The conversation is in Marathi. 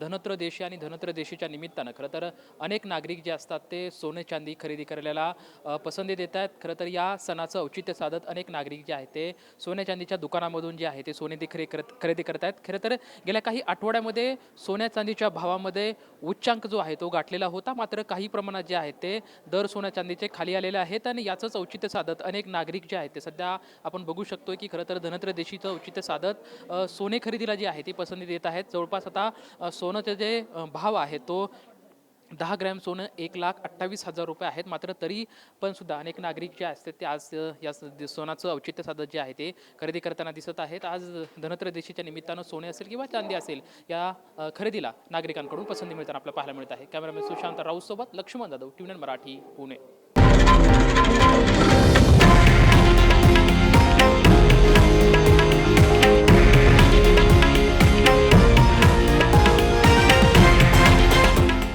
धनत्रदेशी आणि धनत्रदेशीच्या निमित्तानं. खरं तर अनेक नागरिक जे असतात ते सोने चांदी खरेदी करायला पसंती देत आहेत. खरं तर या सणाचं औचित्य साधत अनेक नागरिक जे आहेत ते सोने चांदीच्या दुकानामधून जे आहे ते सोने ते खरे करत खरेदी करत आहेत. खरं तर गेल्या काही आठवड्यामध्ये सोन्या चांदीच्या भावामध्ये उच्चांक जो आहे तो गाठलेला होता. मात्र काही प्रमाणात जे आहेत ते दर सोन्या चांदीचे खाली आलेले आहेत आणि याचंच औचित्य साधत अनेक नागरिक जे आहेत ते सध्या आपण बघू शकतो की खरं तर धनत्रदेशीचं औचित्य साधत सोने खरेदीला जी आहे ती पसंती देत आहेत. जवळपास आता सोने सोनं जे भाव आहे तो दहा ग्रॅम सोनं एक लाख अठ्ठावीस हजार रुपये आहेत. मात्र तरी पण सुद्धा अनेक नागरिक जे असतात ते आज या स- सोनाचं औचित्य साधत जे आहे ते खरेदी करताना दिसत आहेत. आज धनत्रयोदशीच्या निमित्तानं सोने असेल किंवा चांदी असेल या खरेदीला नागरिकांकडून पसंती मिळताना आपल्याला पाहायला मिळत आहे. कॅमेरामॅन सुशांत राऊत सोबत लक्ष्मण जाधव ट्युनन मराठी पुणे.